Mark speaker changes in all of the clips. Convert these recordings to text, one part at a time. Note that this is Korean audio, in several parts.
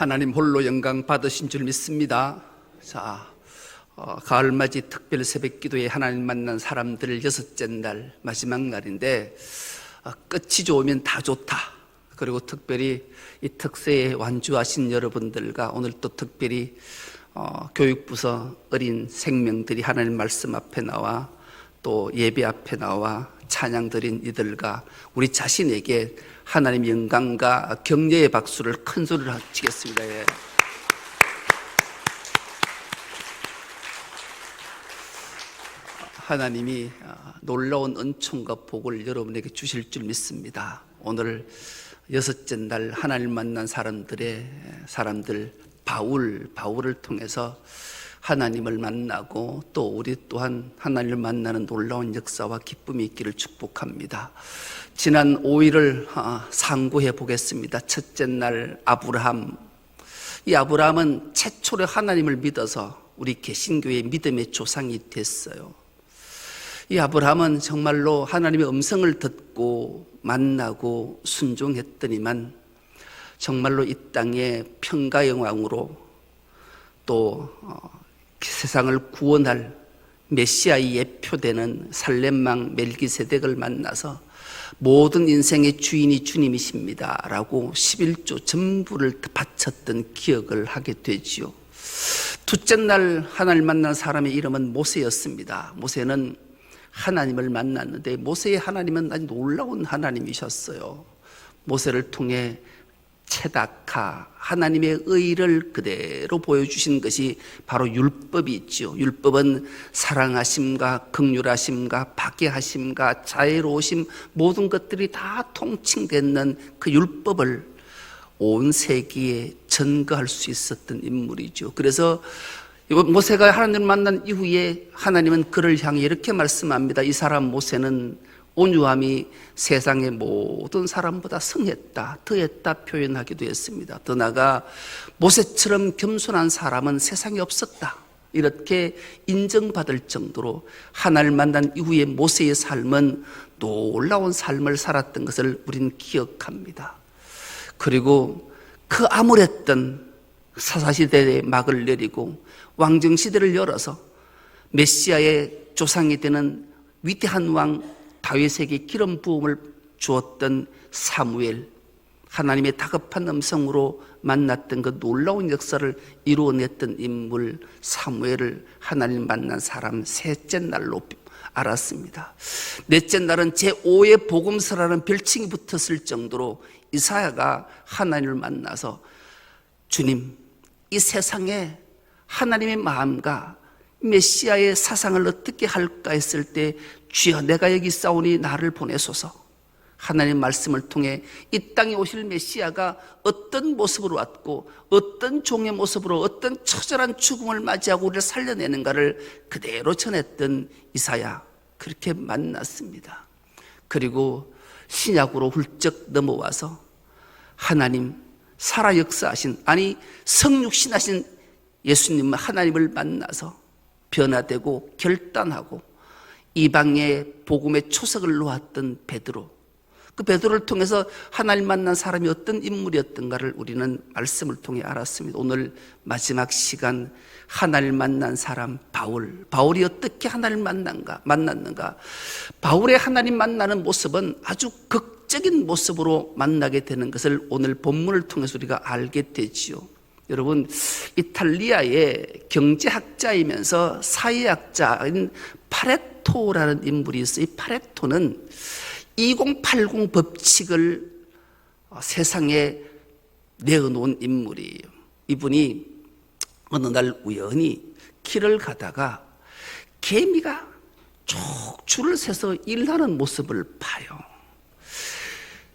Speaker 1: 하나님 홀로 영광 받으신 줄 믿습니다. 자, 어, 가을맞이 특별 새벽 기도에 하나님 만난 사람들 여섯째 날 마지막 날인데 어, 끝이 좋으면 다 좋다. 그리고 특별히 이 특세에 완주하신 여러분들과 오늘 또 특별히 어, 교육부서 어린 생명들이 하나님 말씀 앞에 나와 또 예배 앞에 나와 찬양 드린 이들과 우리 자신에게 하나님 영광과 격려의 박수를 큰 소리로 치겠습니다. 예. 하나님이 아, 놀라운 은총과 복을 여러분에게 주실 줄 믿습니다. 오늘 여섯째 날 하나님 만난 사람들의 사람들 바울 바울을 통해서 하나님을 만나고 또 우리 또한 하나님을 만나는 놀라운 역사와 기쁨이 있기를 축복합니다. 지난 5일을 아, 상고해 보겠습니다. 첫째 날 아브라함 이 아브라함은 최초로 하나님을 믿어서 우리 개신교의 믿음의 조상이 됐어요. 이 아브라함은 정말로 하나님의 음성을 듣고 만나고 순종했더니만 정말로 이 땅에 평가의 왕으로 또 어, 세상을 구원할 메시아의 예표되는 살렘망 멜기세덱을 만나서 모든 인생의 주인이 주님이십니다. 라고 11조 전부를 바쳤던 기억을 하게 되지요. 둘째 날 하나님 만난 사람의 이름은 모세였습니다. 모세는 하나님을 만났는데 모세의 하나님은 아주 놀라운 하나님이셨어요. 모세를 통해 체다카 하나님의 의를 그대로 보여주신 것이 바로 율법이 있죠. 율법은 사랑하심과 극률하심과 박애하심과 자애로우심 모든 것들이 다 통칭되는 그 율법을 온 세기에 전거할 수 있었던 인물이죠. 그래서 모세가 하나님을 만난 이후에 하나님은 그를 향해 이렇게 말씀합니다. 이 사람 모세는 온유함이 세상의 모든 사람보다 성했다, 더했다 표현하기도 했습니다. 더 나아가 모세처럼 겸손한 사람은 세상에 없었다. 이렇게 인정받을 정도로 하나님을 만난 이후에 모세의 삶은 놀라운 삶을 살았던 것을 우리는 기억합니다. 그리고 그 암울했던 사사시대의 막을 내리고 왕정시대를 열어서 메시아의 조상이 되는 위대한 왕 다윗에게 기름 부음을 주었던 사무엘 하나님의 다급한 음성으로 만났던 그 놀라운 역사를 이루어냈던 인물 사무엘을 하나님 만난 사람 셋째 날로 알았습니다. 넷째 날은 제5의 복음서라는 별칭이 붙었을 정도로 이사야가 하나님을 만나서 주님 이 세상에 하나님의 마음과 메시아의 사상을 어떻게 할까 했을 때 주여 내가 여기 싸우니 나를 보내소서 하나님의 말씀을 통해 이 땅에 오실 메시아가 어떤 모습으로 왔고 어떤 종의 모습으로 어떤 처절한 죽음을 맞이하고 우리를 살려내는가를 그대로 전했던 이사야 그렇게 만났습니다. 그리고 신약으로 훌쩍 넘어와서 하나님 살아 역사하신 아니 성육신하신 예수님 하나님을 만나서 변화되고 결단하고 이방의 복음의 초석을 놓았던 베드로 그 베드로를 통해서 하나님 만난 사람이 어떤 인물이었던가를 우리는 말씀을 통해 알았습니다. 오늘 마지막 시간 하나님 만난 사람 바울 바울이 어떻게 하나님 만난가 만났는가 바울의 하나님 만나는 모습은 아주 극적인 모습으로 만나게 되는 것을 오늘 본문을 통해서 우리가 알게 되지요. 여러분 이탈리아의 경제학자이면서 사회학자인 파레토라는 인물이 있어요. 이 파레토는 2080 법칙을 세상에 내어놓은 인물이에요. 이분이 어느 날 우연히 길을 가다가 개미가 쭉 줄을 세서 일하는 모습을 봐요.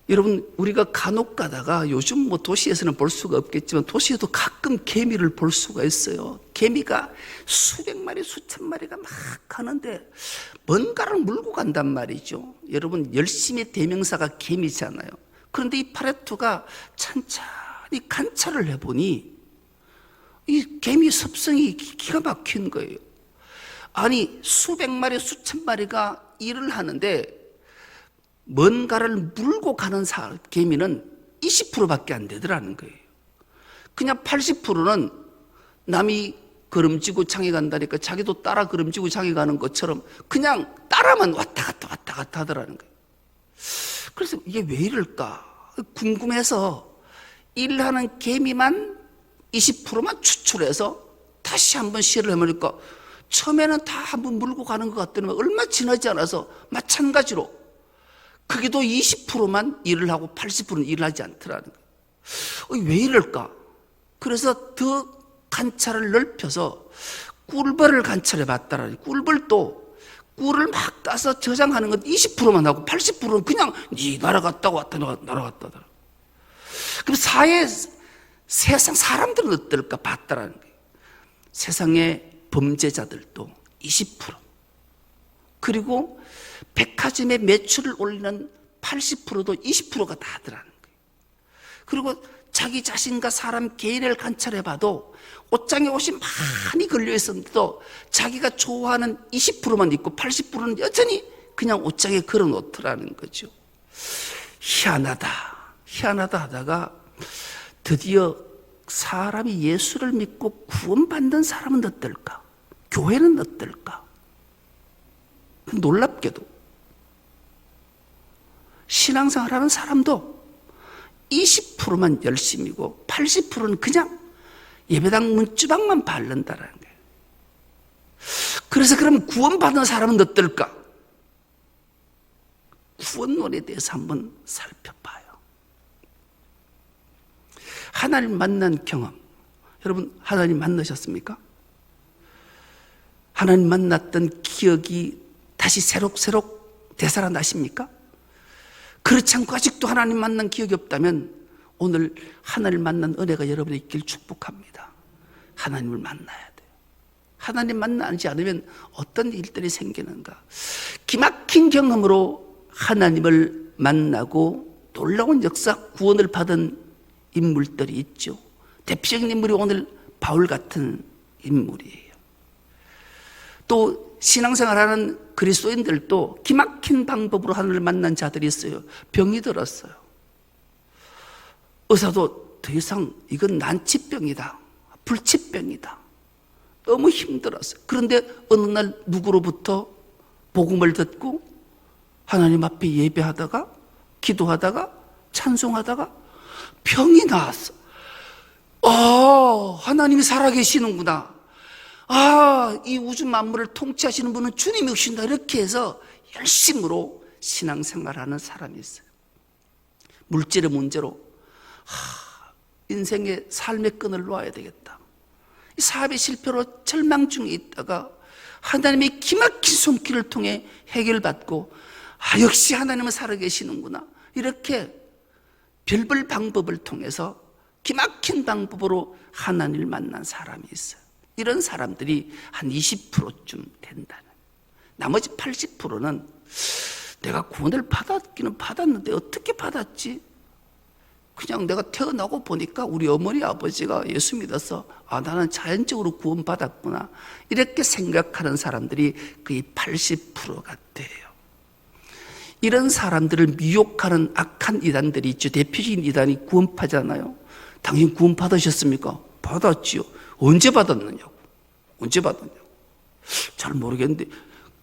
Speaker 1: 여러분 우리가 간혹 가다가 요즘 뭐 도시에서는 볼 수가 없겠지만 도시에도 가끔 개미를 볼 수가 있어요. 개미가 수백 마리 수천 마리가 막 가는데 뭔가를 물고 간단 말이죠. 여러분 열심히 대명사가 개미잖아요. 그런데 이 파레토가 천천히 관찰을 해보니 이 개미 습성이 기가 막힌 거예요. 아니 수백 마리 수천 마리가 일을 하는데 뭔가를 물고 가는 사, 개미는 20%밖에 안 되더라는 거예요. 그냥 80%는 남이 걸음지고 장에 간다니까 자기도 따라 걸음지고 장에 가는 것처럼 그냥 따라만 왔다 갔다 왔다 갔다 하더라는 거예요. 그래서 이게 왜 이럴까? 궁금해서 일하는 개미만 20%만 추출해서 다시 한번 시를 해보니까 처음에는 다 한번 물고 가는 것 같더니 얼마 지나지 않아서 마찬가지로 그게도 20%만 일을 하고 80%는 일을 하지 않더라는 거예요. 어, 왜 이럴까? 그래서 더 관찰을 넓혀서 꿀벌을 관찰해 봤다라니 꿀벌도 꿀을 막 따서 저장하는 건 20%만 하고 80%는 그냥 니 날아갔다 왔다 날아갔다 하더라. 그럼 사회 세상 사람들은 어떨까 봤다라는 거예요. 세상의 범죄자들도 20% 그리고 백화점의 매출을 올리는 80%도 20%가 다 하더라는 거예요. 그리고 자기 자신과 사람 개인을 관찰해 봐도 옷장에 옷이 많이 걸려 있었는데도 자기가 좋아하는 20%만 입고 80%는 여전히 그냥 옷장에 걸어 놓더라는 거죠. 희한하다. 희한하다 하다가 드디어 사람이 예수를 믿고 구원받는 사람은 어떨까? 교회는 어떨까? 놀랍게도 신앙생활 하는 사람도 20%만 열심이고 80%는 그냥 예배당 문주방만 바른다라는 거예요. 그래서 그럼 구원받은 사람은 어떨까? 구원론에 대해서 한번 살펴봐요. 하나님 만난 경험. 여러분, 하나님 만나셨습니까? 하나님 만났던 기억이 다시 새록새록 되살아나십니까? 그렇지 않고 아직도 하나님 만난 기억이 없다면 오늘 하나님 만난 은혜가 여러분의 있길 축복합니다. 하나님을 만나야 돼요. 하나님 만나지 않으면 어떤 일들이 생기는가? 기막힌 경험으로 하나님을 만나고 놀라운 역사 구원을 받은 인물들이 있죠. 대표적인 인물이 오늘 바울 같은 인물이에요. 또 신앙생활 하는 그리스도인들도 기막힌 방법으로 하나님을 만난 자들이 있어요. 병이 들었어요. 의사도 더 이상 이건 난치병이다. 불치병이다. 너무 힘들었어요. 그런데 어느 날 누구로부터 복음을 듣고 하나님 앞에 예배하다가 기도하다가 찬송하다가 병이 나왔어. 아, 하나님이 살아계시는구나. 아, 이 우주 만물을 통치하시는 분은 주님이신다. 이렇게 해서 열심으로 신앙생활하는 사람이 있어요. 물질의 문제로 하, 인생의 삶의 끈을 놓아야 되겠다. 이 사업의 실패로 절망 중에 있다가 하나님의 기막힌 손길을 통해 해결받고 아, 역시 하나님은 살아계시는구나. 이렇게 별별 방법을 통해서 기막힌 방법으로 하나님을 만난 사람이 있어요. 이런 사람들이 한 20%쯤 된다는. 나머지 80%는 내가 구원을 받았기는 받았는데 어떻게 받았지? 그냥 내가 태어나고 보니까 우리 어머니 아버지가 예수 믿어서 아 나는 자연적으로 구원받았구나 이렇게 생각하는 사람들이 거의 80% 같아요. 이런 사람들을 미혹하는 악한 이단들이 있죠. 대표적인 이단이 구원파잖아요. 당신 구원 받으셨습니까? 받았지요. 언제 받았느냐고. 언제 받았냐고. 잘 모르겠는데,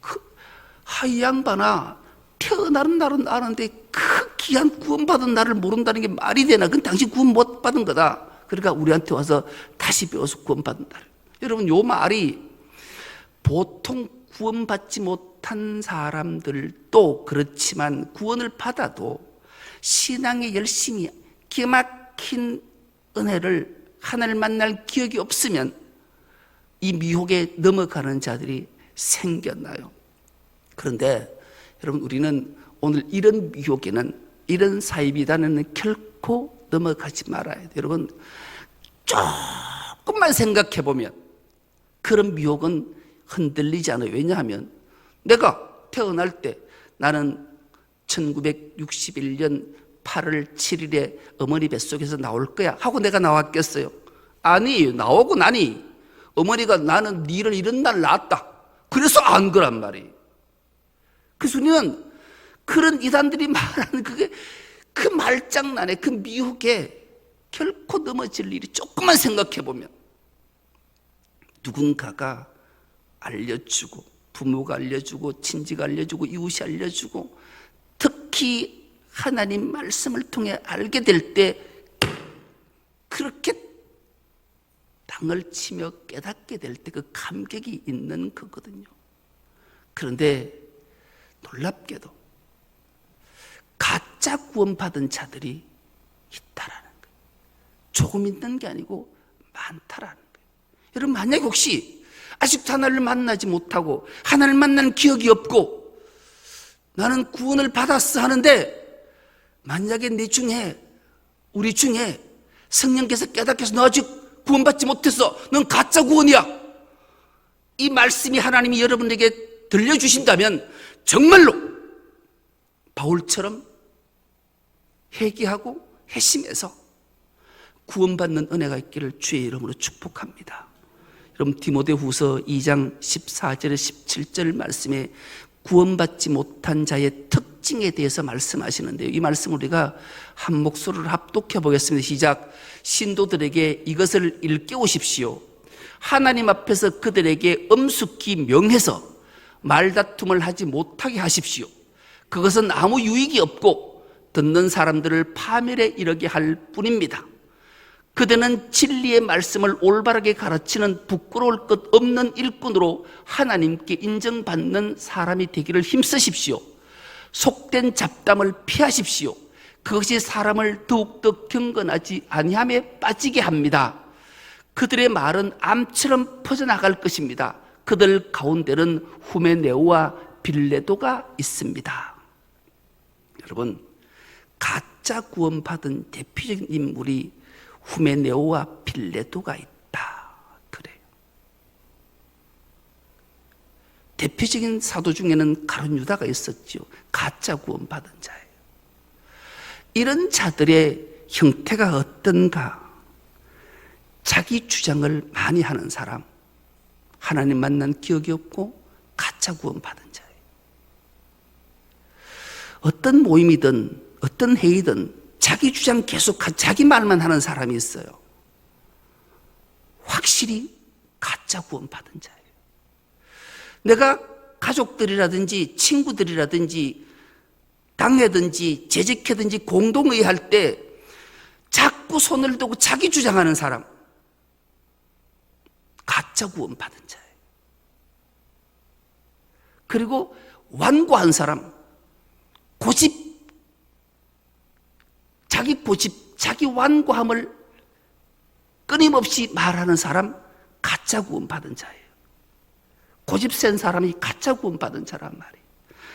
Speaker 1: 그, 하이 양반아, 태어나는 날은 아는데 그 귀한 구원받은 날을 모른다는 게 말이 되나? 그건 당신 구원 못 받은 거다. 그러니까 우리한테 와서 다시 배워서 구원받은 날. 여러분, 요 말이 보통 구원받지 못한 사람들도 그렇지만 구원을 받아도 신앙에 열심히 기가 막힌 은혜를 하나님을 만날 기억이 없으면 이 미혹에 넘어가는 자들이 생겨나요. 그런데 여러분 우리는 오늘 이런 미혹에는 이런 사입이다는 결코 넘어가지 말아야 돼요. 여러분 조금만 생각해 보면 그런 미혹은 흔들리지 않아요. 왜냐하면 내가 태어날 때 나는 1961년 8월 7일에 어머니 뱃속에서 나올 거야 하고 내가 나왔겠어요? 아니, 나오고 나니 어머니가 나는 니를 이런 날 낳았다. 그래서 안 거란 말이에요. 그래서 우리는 그런 이단들이 말하는 그게 그 말장난에 그 미혹에 결코 넘어질 일이 조금만 생각해 보면 누군가가 알려주고 부모가 알려주고 친지가 알려주고 이웃이 알려주고 특히 하나님 말씀을 통해 알게 될 때 그렇게 땅을 치며 깨닫게 될 때 그 감격이 있는 거거든요. 그런데 놀랍게도 가짜 구원받은 자들이 있다라는 거예요. 조금 있는 게 아니고 많다라는 거예요. 여러분 만약에 혹시 아직도 하나님을 만나지 못하고 하나님을 만난 기억이 없고 나는 구원을 받았어 하는데 만약에 내 중에 우리 중에 성령께서 깨닫게 해서 너 아직 구원받지 못했어. 넌 가짜 구원이야. 이 말씀이 하나님이 여러분에게 들려주신다면 정말로 바울처럼 회개하고 회심해서 구원받는 은혜가 있기를 주의 이름으로 축복합니다. 여러분 디모데 후서 2장 14절 17절 말씀에 구원받지 못한 자의 특징에 대해서 말씀하시는데요. 이 말씀 우리가 한 목소리를 합독해 보겠습니다. 시작. 신도들에게 이것을 일깨우십시오. 하나님 앞에서 그들에게 엄숙히 명해서 말다툼을 하지 못하게 하십시오. 그것은 아무 유익이 없고 듣는 사람들을 파멸에 이르게 할 뿐입니다. 그대는 진리의 말씀을 올바르게 가르치는 부끄러울 것 없는 일꾼으로 하나님께 인정받는 사람이 되기를 힘쓰십시오. 속된 잡담을 피하십시오. 그것이 사람을 더욱더 경건하지 아니함에 빠지게 합니다. 그들의 말은 암처럼 퍼져나갈 것입니다. 그들 가운데는 후메네오와 빌레도가 있습니다. 여러분, 가짜 구원받은 대표적인 인물이 후메네오와 빌레도가 있다. 그래요. 대표적인 사도 중에는 가룟 유다가 있었지요. 가짜 구원받은 자예요. 이런 자들의 형태가 어떤가? 자기 주장을 많이 하는 사람, 하나님 만난 기억이 없고 가짜 구원받은 자예요. 어떤 모임이든 어떤 회의든 자기 주장 계속 자기 말만 하는 사람이 있어요. 확실히 가짜 구원받은 자예요. 내가 가족들이라든지 친구들이라든지 당회든지 재직회든지 공동회의 할 때 자꾸 손을 두고 자기 주장하는 사람 가짜 구원 받은 자예요. 그리고 완고한 사람 고집 자기 고집, 자기 완고함을 끊임없이 말하는 사람 가짜 구원 받은 자예요. 고집 센 사람이 가짜 구원 받은 자란 말이에요.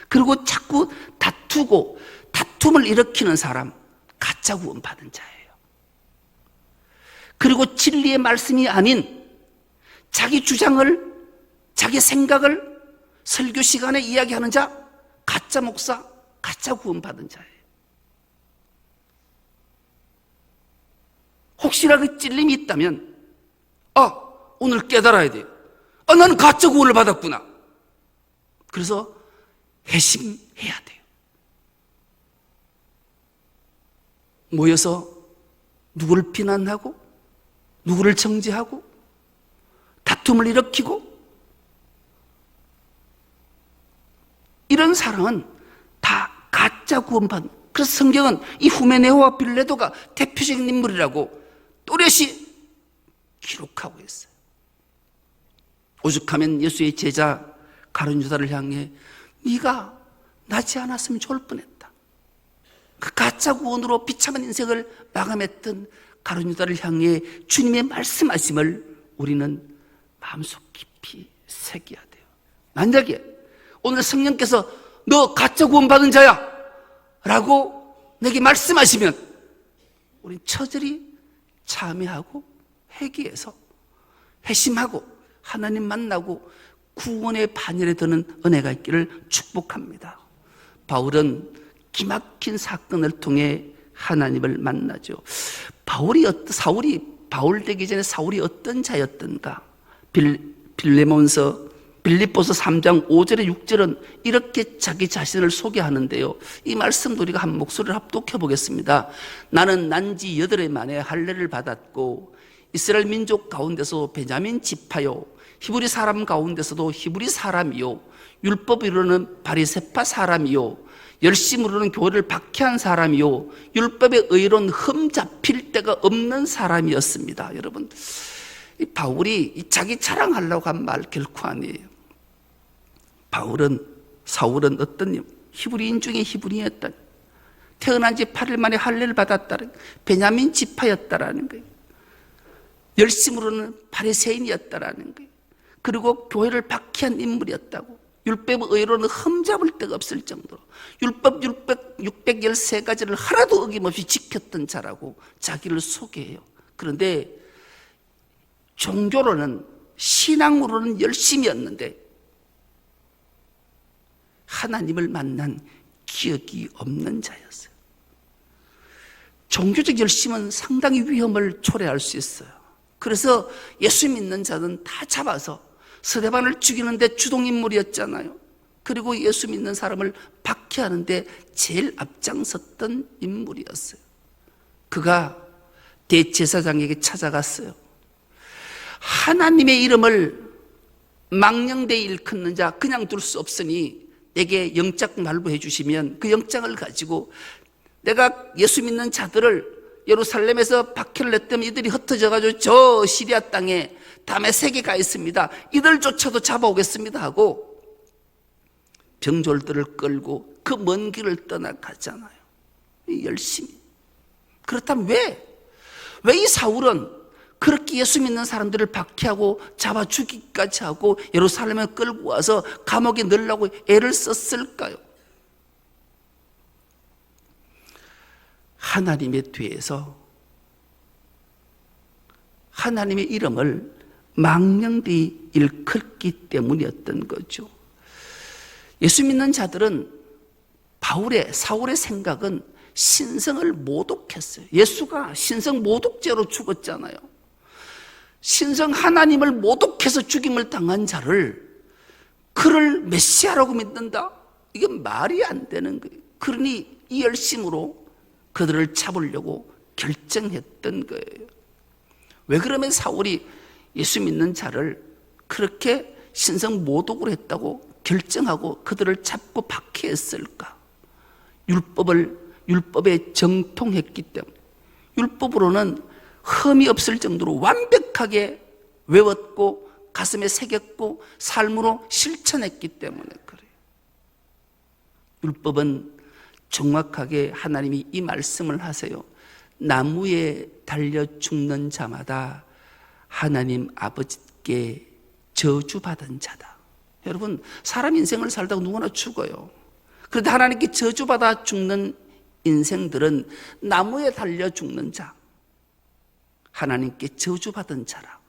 Speaker 1: 그리고 자꾸 다투고 다툼을 일으키는 사람 가짜 구원 받은 자예요. 그리고 진리의 말씀이 아닌 자기 주장을 자기 생각을 설교 시간에 이야기하는 자 가짜 목사 가짜 구원 받은 자예요. 혹시라도 찔림이 있다면, 아, 오늘 깨달아야 돼요. 아, 나는 가짜 구원을 받았구나. 그래서 회심해야 돼요. 모여서 누구를 비난하고, 누구를 정죄하고, 다툼을 일으키고, 이런 사람은 다 가짜 구원받는, 그래서 성경은 이 후메네오와 빌레도가 대표적인 인물이라고 또렷이 기록하고 있어요. 오죽하면 예수의 제자 가룟 유다를 향해 네가 나지 않았으면 좋을 뻔했다. 그 가짜 구원으로 비참한 인생을 마감했던 가룟 유다를 향해 주님의 말씀하심을 우리는 마음속 깊이 새겨야 돼요. 만약에 오늘 성령께서 너 가짜 구원 받은 자야 라고 내게 말씀하시면 우린 처절히 참여하고 회개해서 회심하고 하나님 만나고 구원의 반열에 드는 은혜가 있기를 축복합니다. 바울은 기막힌 사건을 통해 하나님을 만나죠. 바울이 사울이 바울 되기 전에 사울이 어떤 자였던가? 빌 빌레몬서 빌립보서 3장 5절에 6절은 이렇게 자기 자신을 소개하는데요. 이 말씀도 우리가 한 목소리를 합독해 보겠습니다. 나는 난지 여덟 해 만에 할례를 받았고 이스라엘 민족 가운데서 베냐민 지파요 히브리 사람 가운데서도 히브리 사람이요 율법으로는 바리세파 사람이요 열심으로는 교회를 박해한 사람이요 율법의 의로는 흠 잡힐 데가 없는 사람이었습니다. 여러분 이 바울이 이 자기 자랑하려고 한 말 결코 아니에요. 바울은 사울은 어떤 히브리인 중에 히브리인이었다. 태어난 지 8일 만에 할례를 받았다는 베냐민 지파였다라는 거예요. 열심으로는 바리새인이었다라는 거예요. 그리고 교회를 박해한 인물이었다고. 율법 의로는 흠잡을 데가 없을 정도로 율법 600, 613가지를 하나도 어김없이 지켰던 자라고 자기를 소개해요. 그런데 종교로는 신앙으로는 열심이었는데 하나님을 만난 기억이 없는 자였어요. 종교적 열심은 상당히 위험을 초래할 수 있어요. 그래서 예수 믿는 자는 다 잡아서 스데반을 죽이는데 주동인물이었잖아요. 그리고 예수 믿는 사람을 박해하는데 제일 앞장섰던 인물이었어요. 그가 대제사장에게 찾아갔어요. 하나님의 이름을 망령되이 일컫는 자 그냥 둘 수 없으니 내게 영장 말부해 주시면 그 영장을 가지고 내가 예수 믿는 자들을 예루살렘에서 박해를 냈더니 이들이 흩어져 가지고 저 시리아 땅에 담에 세계 가 있습니다. 이들조차도 잡아오겠습니다 하고 병졸들을 끌고 그 먼 길을 떠나가잖아요. 열심히. 그렇다면 왜? 왜 이 사울은 그렇게 예수 믿는 사람들을 박해하고 잡아 죽이기까지 하고 예루살렘에 끌고 와서 감옥에 넣으려고 애를 썼을까요? 하나님에 대해서 하나님의 이름을 망령되이 일컫기 때문이었던 거죠. 예수 믿는 자들은 바울의 사울의 생각은 신성을 모독했어요. 예수가 신성 모독죄로 죽었잖아요. 신성 하나님을 모독해서 죽임을 당한 자를 그를 메시아라고 믿는다? 이게 말이 안 되는 거예요. 그러니 이 열심으로 그들을 잡으려고 결정했던 거예요. 왜 그러면 사울이 예수 믿는 자를 그렇게 신성 모독을 했다고 결정하고 그들을 잡고 박해했을까? 율법을 율법에 정통했기 때문에 율법으로는 흠이 없을 정도로 완벽하게 외웠고 가슴에 새겼고 삶으로 실천했기 때문에 그래요. 율법은 정확하게 하나님이 이 말씀을 하세요. 나무에 달려 죽는 자마다 하나님 아버지께 저주받은 자다. 여러분, 사람 인생을 살다가 누구나 죽어요. 그런데 하나님께 저주받아 죽는 인생들은 나무에 달려 죽는 자, 하나님께 저주받은 자라.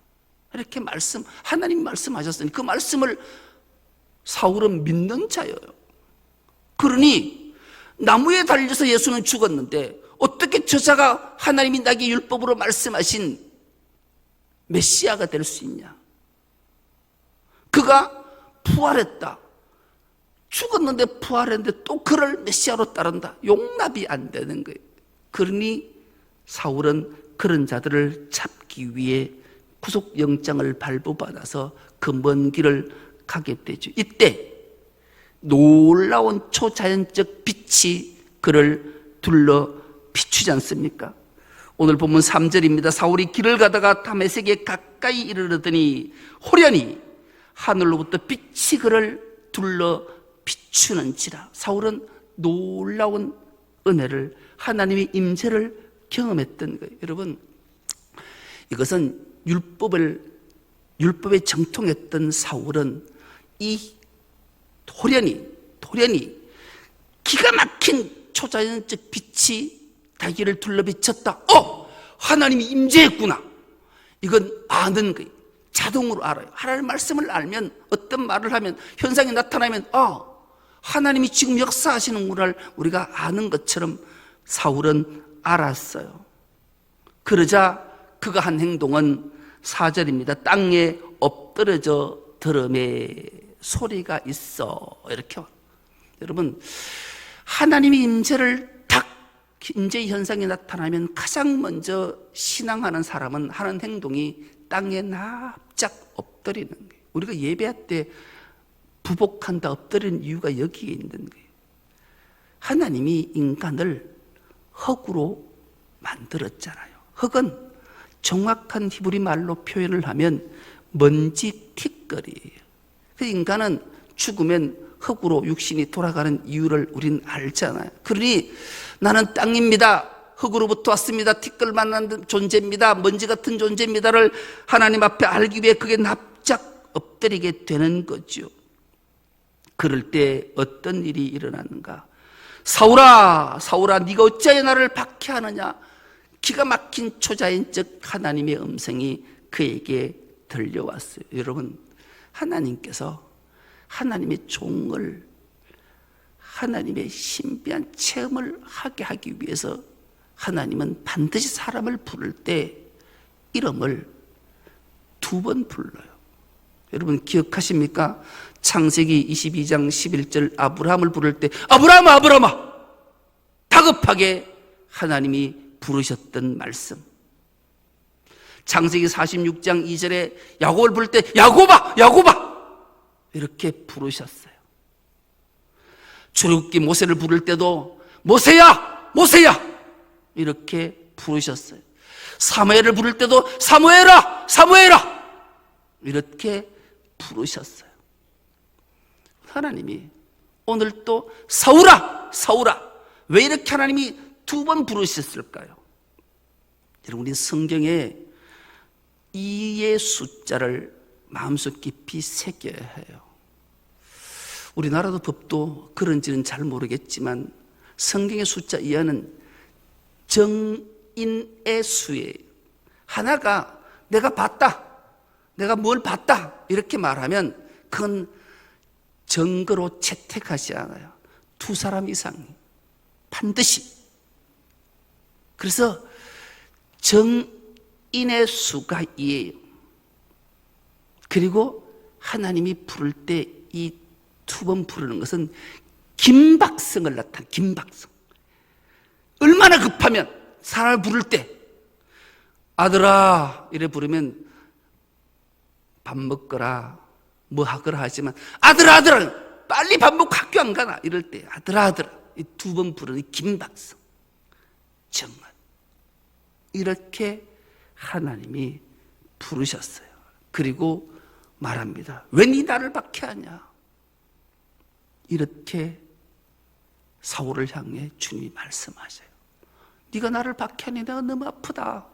Speaker 1: 이렇게 말씀, 하나님 말씀하셨으니 그 말씀을 사울은 믿는 자예요. 그러니 나무에 달려서 예수는 죽었는데 어떻게 저자가 하나님이 나에게 율법으로 말씀하신 메시아가 될 수 있냐? 그가 부활했다. 죽었는데 부활했는데 또 그를 메시아로 따른다. 용납이 안 되는 거예요. 그러니 사울은 그런 자들을 잡기 위해 구속영장을 발부받아서 그 먼 길을 가게 되죠. 이때 놀라운 초자연적 빛이 그를 둘러 비추지 않습니까? 오늘 본문 3절입니다. 사울이 길을 가다가 다메섹에 가까이 이르르더니 호련히 하늘로부터 빛이 그를 둘러 비추는지라. 사울은 놀라운 은혜를 하나님의 임재를 경험했던 거예요. 여러분, 이것은 율법을 율법에 정통했던 사울은 이 돌연히 돌연히 기가 막힌 초자연적 빛이 자기를 둘러 비쳤다. 어, 하나님이 임재했구나. 이건 아는 거예요. 자동으로 알아요. 하나님 말씀을 알면 어떤 말을 하면 현상이 나타나면 아 하나님이 지금 역사하시는구나를 우리가 아는 것처럼 사울은 알았어요. 그러자 그가 한 행동은 사절입니다. 땅에 엎드려져 들음에 소리가 있어. 이렇게. 여러분, 하나님의 임재를 딱 임재 현상이 나타나면 가장 먼저 신앙하는 사람은 하는 행동이 땅에 납작 엎드리는 거예요. 우리가 예배할 때 부복한다 엎드리는 이유가 여기에 있는 거예요. 하나님이 인간을 흙으로 만들었잖아요. 흙은 정확한 히브리 말로 표현을 하면 먼지 티끌이에요. 그 인간은 죽으면 흙으로 육신이 돌아가는 이유를 우린 알잖아요. 그러니 나는 땅입니다. 흙으로부터 왔습니다. 티끌 만난 존재입니다. 먼지 같은 존재입니다를 하나님 앞에 알기 위해 그게 납작 엎드리게 되는 거죠. 그럴 때 어떤 일이 일어났는가? 사울아, 사울아, 네가 어찌하여 나를 박해하느냐? 기가 막힌 초자연적 하나님의 음성이 그에게 들려왔어요. 여러분, 하나님께서 하나님의 종을 하나님의 신비한 체험을 하게 하기 위해서 하나님은 반드시 사람을 부를 때 이름을 두 번 불러요. 여러분 기억하십니까? 창세기 22장 11절 아브라함을 부를 때 아브라함아 아브라함아 다급하게 하나님이 부르셨던 말씀. 창세기 46장 2절에 야곱을 부를 때 야곱아 야곱아 이렇게 부르셨어요. 출애굽기 모세를 부를 때도 모세야 모세야 이렇게 부르셨어요. 사무엘을 부를 때도 사무엘아 사무엘아 이렇게 부르셨어요. 하나님이 오늘 또 사울아 사울아 왜 이렇게 하나님이 두 번 부르셨을까요? 여러분 우리 성경에 이의 숫자를 마음속 깊이 새겨야 해요. 우리나라도 법도 그런지는 잘 모르겠지만 성경의 숫자 이하는 정인의 수예요. 하나가 내가 봤다. 내가 뭘 봤다. 이렇게 말하면 그건 증거로 채택하지 않아요. 두 사람 이상 반드시. 그래서 정인의 수가 이에요. 그리고 하나님이 부를 때 이 두 번 부르는 것은 긴박성을 나타내 긴박성. 얼마나 급하면 사람을 부를 때 아들아 이래 부르면 밥 먹거라 뭐 하거라 하지만 아들아 아들아 빨리 밥 먹고 학교 안 가나 이럴 때 아들아 아들아 이두번 부르는 긴박성 정말 이렇게 하나님이 부르셨어요. 그리고 말합니다. 왜 네 나를 박해하냐? 이렇게 사울을 향해 주님이 말씀하셔요. 네가 나를 박해하니 내가 너무 아프다.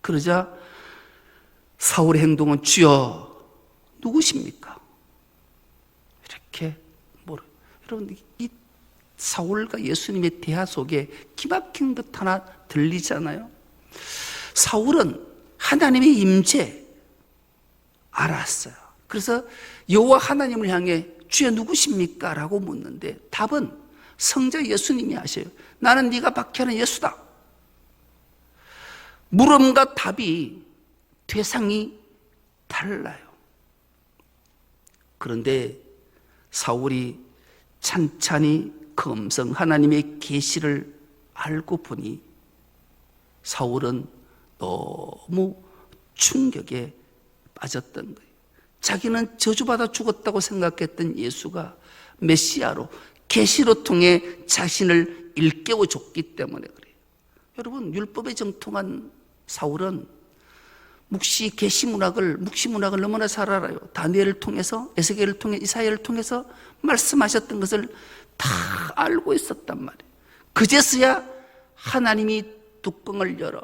Speaker 1: 그러자 사울의 행동은 주여 누구십니까? 이렇게 뭐라 여러분 이 사울과 예수님의 대화 속에 기막힌 것 하나 들리잖아요. 사울은 하나님의 임재 알았어요. 그래서 여호와 하나님을 향해 주여 누구십니까? 라고 묻는데 답은 성자 예수님이 하셔요. 나는 네가 박해하는 예수다. 물음과 답이 대상이 달라요. 그런데 사울이 찬찬히 그 음성 하나님의 계시를 알고 보니 사울은 너무 충격에 빠졌던 거예요. 자기는 저주받아 죽었다고 생각했던 예수가 메시아로 계시로 통해 자신을 일깨워 줬기 때문에 그래요. 여러분 율법에 정통한 사울은 묵시 계시 문학을 묵시 문학을 너무나 잘 알아요. 다니엘을 통해서 에스겔을 통해 이사야를 통해서 말씀하셨던 것을 다 알고 있었단 말이에요. 그제서야 하나님이 뚜껑을 열어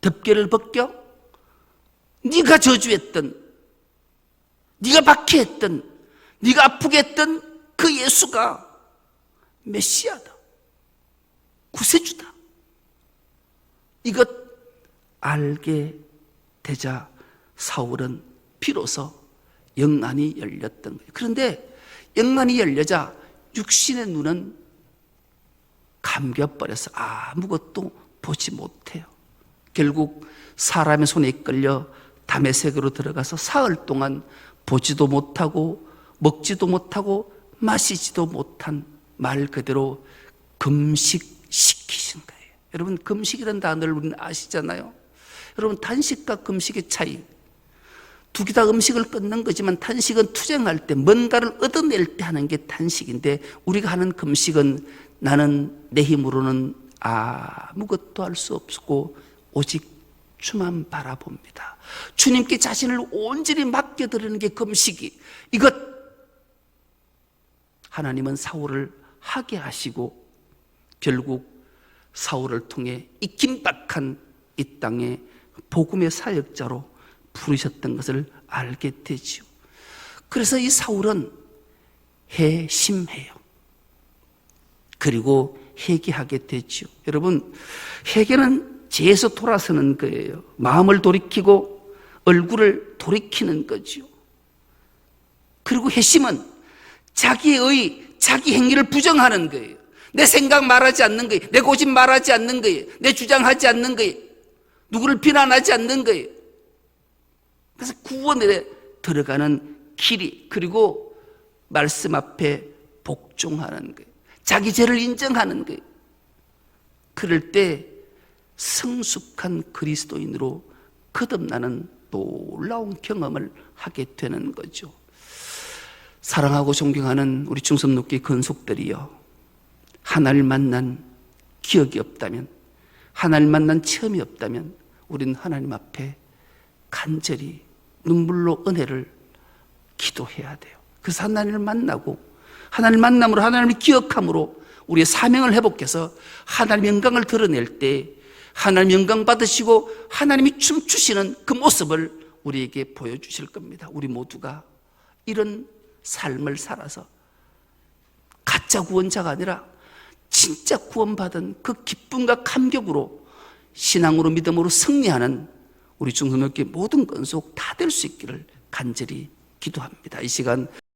Speaker 1: 덮개를 벗겨 네가 저주했던 네가 박해했던 네가 아프게 했던 그 예수가 메시아다. 구세주다. 이것 알게 되자 사울은 비로소 영안이 열렸던 거예요. 그런데 영안이 열려자 육신의 눈은 감겨버려서 아무것도 보지 못해요. 결국 사람의 손에 이끌려 세계로 들어가서 사흘 동안 보지도 못하고 먹지도 못하고 마시지도 못한 말 그대로 금식시키신 거예요. 여러분 금식이라는 단어를 우리는 아시잖아요. 여러분 단식과 금식의 차이 두 개 다 음식을 끊는 거지만 단식은 투쟁할 때 뭔가를 얻어낼 때 하는 게 단식인데 우리가 하는 금식은 나는 내 힘으로는 아무것도 할 수 없고 오직 주만 바라봅니다. 주님께 자신을 온전히 맡겨드리는 게 금식이 이것 하나님은 사울을 하게 하시고 결국 사울을 통해 이 긴박한 이 땅에 복음의 사역자로 부르셨던 것을 알게 되지요. 그래서 이 사울은 해심해요. 그리고 회개하게 되지요. 여러분, 회개는 죄에서 돌아서는 거예요. 마음을 돌이키고 얼굴을 돌이키는 거지요. 그리고 회심은 자기의 자기 행위를 부정하는 거예요. 내 생각 말하지 않는 거예요. 내 고집 말하지 않는 거예요. 내 주장하지 않는 거예요. 누구를 비난하지 않는 거예요. 그래서 구원에 들어가는 길이 그리고 말씀 앞에 복종하는 거예요. 자기 죄를 인정하는 거예요. 그럴 때 성숙한 그리스도인으로 거듭나는 놀라운 경험을 하게 되는 거죠. 사랑하고 존경하는 우리 중섭 높게 건속들이여 하나를 만난 기억이 없다면 하나를 만난 체험이 없다면 우리는 하나님 앞에 간절히 눈물로 은혜를 기도해야 돼요. 그래서 하나님을 만나고 하나님을 만남으로 하나님을 기억함으로 우리의 사명을 회복해서 하나님의 영광을 드러낼 때 하나님 영광 받으시고 하나님이 춤추시는 그 모습을 우리에게 보여주실 겁니다. 우리 모두가 이런 삶을 살아서 가짜 구원자가 아니라 진짜 구원받은 그 기쁨과 감격으로 신앙으로 믿음으로 승리하는 우리 중성교회 모든 건속 다 될 수 있기를 간절히 기도합니다. 이 시간